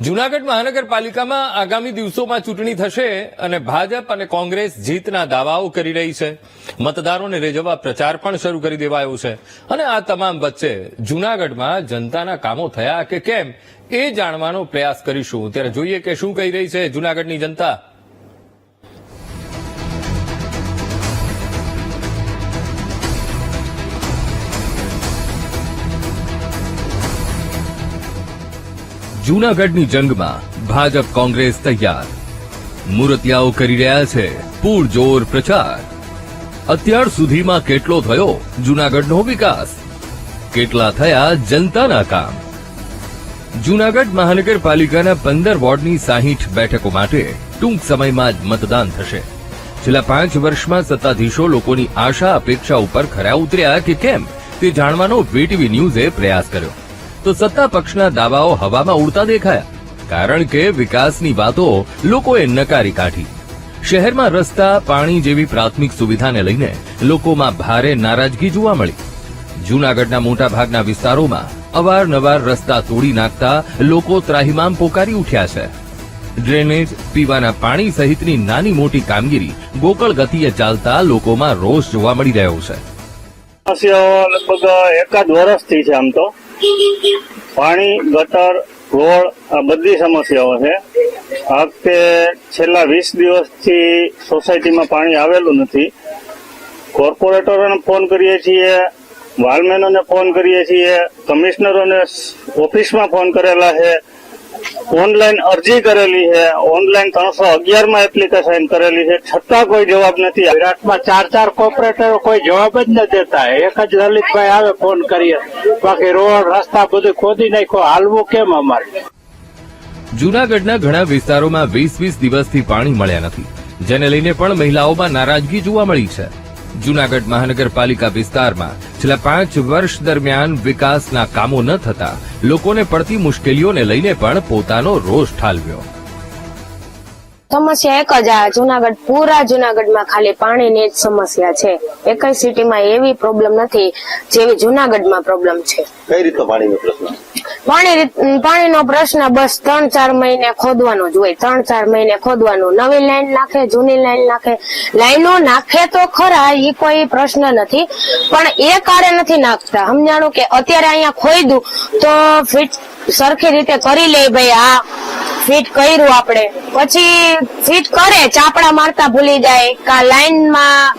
જૂનાગઢ મહાનગરપાલિકામાં આગામી દિવસોમાં ચૂંટણી થશે અને ભાજપ અને કોંગ્રેસ જીતના દાવાઓ કરી રહી છે. મતદારોને રેજવવા પ્રચાર પણ શરૂ કરી દેવાયો છે. અને આ તમામ વચ્ચે જૂનાગઢમાં જનતાના કામો થયા કે કેમ એ જાણવાનો પ્રયાસ કરીશું. ત્યારે જોઈએ કે શું કહી રહી છે જૂનાગઢની જનતા. જૂનાગઢની જંગમાં ભાજપ કોંગ્રેસ તૈયાર. મૂર્તિયાઓ કરી રહ્યા છે પૂરજોર પ્રચાર. અત્યાર સુધીમાં કેટલો થયો જૂનાગઢનો વિકાસ? કેટલા થયા જનતાના કામ? જૂનાગઢ મહાનગરપાલિકાના પંદર વોર્ડની સાહીઠ બેઠકો માટે ટૂંક સમયમાં જ મતદાન થશે. છેલ્લા પાંચ વર્ષમાં સત્તાધીશો લોકોની આશા અપેક્ષા ઉપર ખરા ઉતર્યા કે કેમ તે જાણવાનો વીટીવી ન્યૂઝે પ્રયાસ કર્યો. તો સત્તા પક્ષના દાવાઓ હવામાં ઉડતા દેખાયા. કારણ કે વિકાસની વાતો લોકોએ નકારી કાઢી. શહેરમાં રસ્તા, પાણી જેવી પ્રાથમિક સુવિધાને લઈને લોકોમાં ભારે નારાજગી જોવા મળી. જૂનાગઢના મોટાભાગના વિસ્તારોમાં અવારનવાર રસ્તા તોડી નાખતા લોકો ત્રાહિમામ પોકારી ઉઠ્યા છે. ડ્રેનેજ, પીવાના પાણી સહિતની નાની મોટી કામગીરી ગોકળ ગતિએ ચાલતા લોકોમાં રોષ જોવા મળી રહ્યો છે. લગભગ એકાદ વર્ષથી છે આમ તો. પાણી, ગટર, રોડ આ બધી સમસ્યાઓ છે. આ વખતે છેલ્લા વીસ દિવસથી સોસાયટીમાં પાણી આવેલું નથી. કોર્પોરેટરોને ફોન કરીએ છીએ, વાલમેનોને ફોન કરીએ છીએ, કમિશનરોને ઓફિસમાં ફોન કરેલા છે. ઓનલાઈન અરજી કરેલી છે ઓનલાઈન ત્રણસો અગિયારમાં એપ્લિકેશન કરેલી છે છતાં કોઈ જવાબ નથી. વિરાટમાં ચાર ચાર કોર્પોરેટરો કોઈ જવાબ જ ન દેતા. એક જ લલિતભાઈ આવે ફોન કરીએ. બાકી રોડ રસ્તા બધું ખોદી નાખ્યો. હાલવું કેમ અમારે? જુનાગઢના ઘણા વિસ્તારોમાં વીસ વીસ દિવસથી પાણી મળ્યા નથી જેને લઈને પણ મહિલાઓમાં નારાજગી જોવા મળી છે. જૂનાગઢ મહાનગરપાલિકા વિસ્તારમાં છેલ્લા પાંચ વર્ષ દરમિયાન વિકાસના કામો ન થતા લોકોને પડતી મુશ્કેલીઓને લઈને પણ પોતાનો રોષ ઠાલવ્યો. સમસ્યા એક જ આ જુનાગઢ પૂરા જુનાગઢમાં ખાલી પાણીની જ સમસ્યા છે. એકય સિટીમાં એવી પ્રોબ્લેમ નથી જેવી જુનાગઢમાં પ્રોબ્લેમ છે. કઈ રીતનો પાણીનો પ્રશ્ન? પાણી પાણીનો પ્રશ્ન બસ ત્રણ ચાર મહિને ખોદવાનો જ હોય. ત્રણ ચાર મહિને ખોદવાનું. નવી લાઈન નાખે, જૂની લાઈન નાખે. લાઈનો નાખે તો ખરા એ કોઈ પ્રશ્ન નથી. પણ એ કાળે નથી નાખતા. સમજાણું કે અત્યારે અહીંયા ખોઈ દઉં તો ફિટ સરખી રીતે કરી લે ભાઈ આ. ફિટ કર્યું આપણે. પછી ફિટ કરે, ચાપડા મારતા ભૂલી જાય, કા લાઈનમાં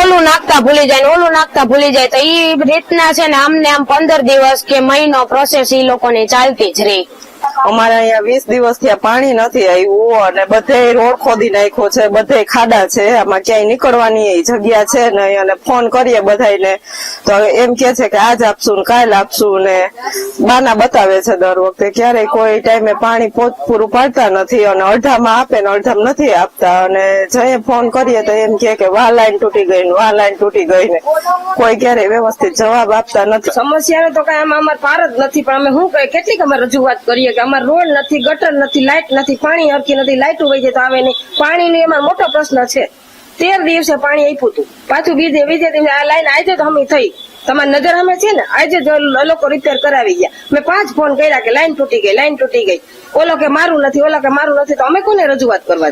ઓલું નાખતા ભૂલી જાય ઓલું નાખતા ભૂલી જાય. તો એ રીતના છે ને આમને આમ પંદર દિવસ કે મહિનો પ્રોસેસ એ લોકોની ચાલતી જ રહી. અમારે અહીંયા વીસ દિવસથી પાણી નથી આવ્યું અને બધે રોડ ખોદી નાખ્યો છે, બધે ખાડા છે, આમાં ક્યાંય નીકળવાની જગ્યા છે નહીં. અને ફોન કરીએ બધાને તો એમ કે છે કે આજ આપશું કાલ આપશું ને બાના બતાવે છે દર વખતે. ક્યારેય કોઈ ટાઈમે પાણી પોત પૂરું પાડતા નથી અને અડધામાં આપે ને અડધામાં નથી આપતા. અને જઈએ ફોન કરીએ તો એમ કે કે વાહ લાઈન તૂટી ગઈ ને વાહ લાઈન તૂટી ગઈ ને. કોઈ ક્યારેય વ્યવસ્થિત જવાબ આપતા નથી. સમસ્યાને તો કઈ આમાં અમારે પાર જ નથી, પણ અમે શું કહીએ? કેટલીક અમે રજૂઆત કરીએ કે અમારે રોડ નથી, ગટર નથી લાઇટ નથી, પાણી હરખી નથી લાઇટ ઊભી જાય તો આવે નહીં. પાણીનો એમાં મોટો પ્રશ્ન છે. તેર દિવસે પાણી આપ્યું હતું. પાછું બીજે બીજે દિવસે આ લાઈન આજે તો અમે થઈ. તમારી નજર અમે છે ને? આજે જ લોકો રિપેર કરાવી ગયા. મેં પાંચ ફોન કર્યા કે લાઈન તૂટી ગઈ, લાઈન તૂટી ગઈ. ઓલો કે મારું નથી, ઓલો કે મારું નથી, તો અમે કોને રજૂઆત કરવા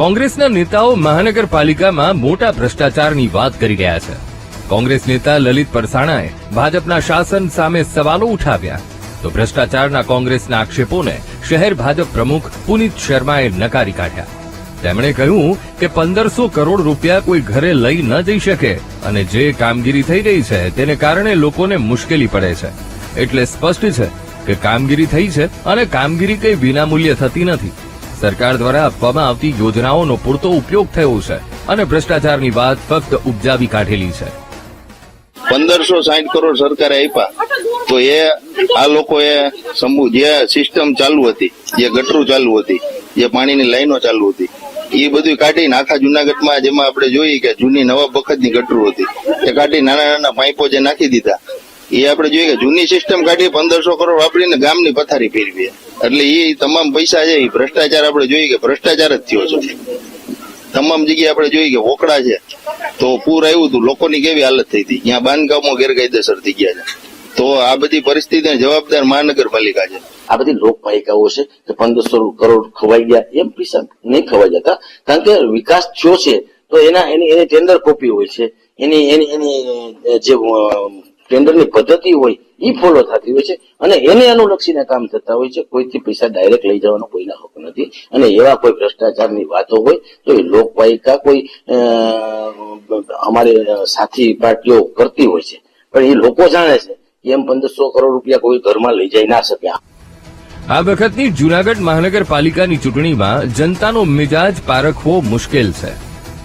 કોંગ્રેસના નેતાઓ મહાનગરપાલિકામાં મોટા ભ્રષ્ટાચારની વાત કરી રહ્યા છે. કોંગ્રેસ નેતા લલિત પરસાણાએ ભાજપના શાસન સામે સવાલો ઉઠાવ્યા. તો ભ્રષ્ટાચારના કોંગ્રેસના આક્ષેપોને શહેર ભાજપ પ્રમુખ પુનિત શર્માએ નકારી કાઢ્યા. તેમણે કહ્યું કે પંદરસો કરોડ રૂપિયા કોઈ ઘરે લઈ ન જઈ શકે અને જે કામગીરી થઈ રહી છે તેને કારણે લોકોને મુશ્કેલી પડે છે. એટલે સ્પષ્ટ છે કે કામગીરી થઈ છે અને કામગીરી કઈ વિનામૂલ્યે થતી નથી. સરકાર દ્વારા આપવામાં આવતી યોજનાઓનો પૂરતો ઉપયોગ થયો છે અને ભ્રષ્ટાચારની વાત ફક્ત ઉપજાવી કાઢેલી છે. પંદરસો સાઠ કરોડ સરકારે આપ્યા. તો એ આ લોકોએ સમૂહ જે સિસ્ટમ ચાલુ હતી, જે ગટરું ચાલુ હતી, જે પાણીની લાઈનો ચાલુ હતી, એ બધું કાઢીને આખા જુનાગઢમાં જેમાં આપણે જોઈએ કે જૂની નવા વખતની ગટરો હતી, એ કાઢી નાના નાના પાઇપો જે નાખી દીધા. એ આપણે જોઈએ કે જૂની સિસ્ટમ કાઢી પંદરસો કરોડ વાપરીને ગામની પથારી ફેરવી. એટલે એ તમામ પૈસા છે એ ભ્રષ્ટાચાર આપણે જોઈએ કે ભ્રષ્ટાચાર જ થયો છે. તમામ જગ્યાએ આપણે જોઈએ કે વોકડા છે. તો પૂર આવ્યું હતું. લોકોની કેવી હાલત થઈ હતી? ત્યાં બાંધકામો ગેરકાયદેસર થઈ ગયા છે. તો આ બધી પરિસ્થિતિને જવાબદાર મહાનગરપાલિકા છે. આ બધી લોકપાલિકાઓ છે કે પંદરસો કરોડ ખવાઈ ગયા. એમ પૈસા નહીં ખવાઈ જતા. કારણ કે વિકાસ થયો છે, તો એના એની એની ટેન્ડર કોપી હોય છે. એની એની એની, જે ટેન્ડરની પદ્ધતિ હોય એ ફોલો થતી હોય છે. અને એને અનુલક્ષીને કામ થતા હોય છે. કોઈથી પૈસા ડાયરેક્ટ લઈ જવાનો કોઈના હક નથી. અને એવા કોઈ ભ્રષ્ટાચારની વાતો હોય, તો એ લોકપાલિકા કોઈ અમારે સાથી પાર્ટીઓ કરતી હોય છે. પણ એ લોકો જાણે છે કે એમ પંદરસો કરોડ રૂપિયા કોઈ ઘરમાં લઈ જઈ ના શકે. આ વખતની જુનાગઢ મહાનગરપાલિકાની ચૂંટણીમાં જનતાનો મિજાજ પારખવો મુશ્કેલ છે.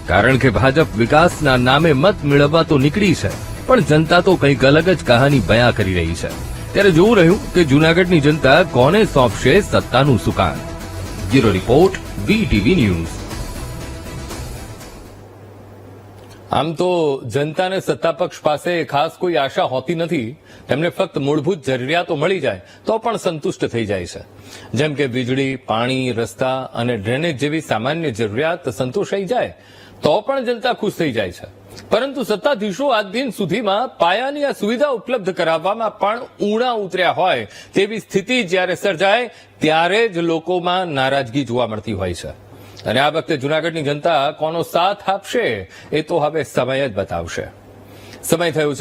કારણ કે ભાજપ વિકાસના નામે મત મેળવવા તો નીકળી છે. પણ જનતા તો કંઈક અલગ જ કહાની બયા કરી રહી છે. ત્યારે જોવું રહ્યું કે જૂનાગઢની જનતા કોને સોંપશે સત્તાનું સુકાન. Bureau report, VTV news. આમ તો જનતાને સત્તાપક્ષ પાસે ખાસ કોઈ આશા હોતી નથી. તેમને ફક્ત મૂળભૂત જરૂરિયાતો મળી જાય, તો પણ સંતુષ્ટ થઈ જાય છે. જેમ કે વીજળી, પાણી, રસ્તા અને ડ્રેનેજ જેવી સામાન્ય જરૂરિયાત સંતોષાઈ જાય તો પણ જનતા ખુશ થઈ જાય છે. પરંતુ સત્તાધીશો આજ દિન સુધીમાં પાયાની આ સુવિધા ઉપલબ્ધ કરાવવામાં પણ ઊણા ઉતર્યા હોય તેવી સ્થિતિ જ્યારે સર્જાય ત્યારે જ લોકોમાં નારાજગી જોવા મળતી હોય છે. અને આ વખતે જૂનાગઢની જનતા કોનો સાથ આપશે એ તો હવે સમય જ બતાવશે. સમય થયો છે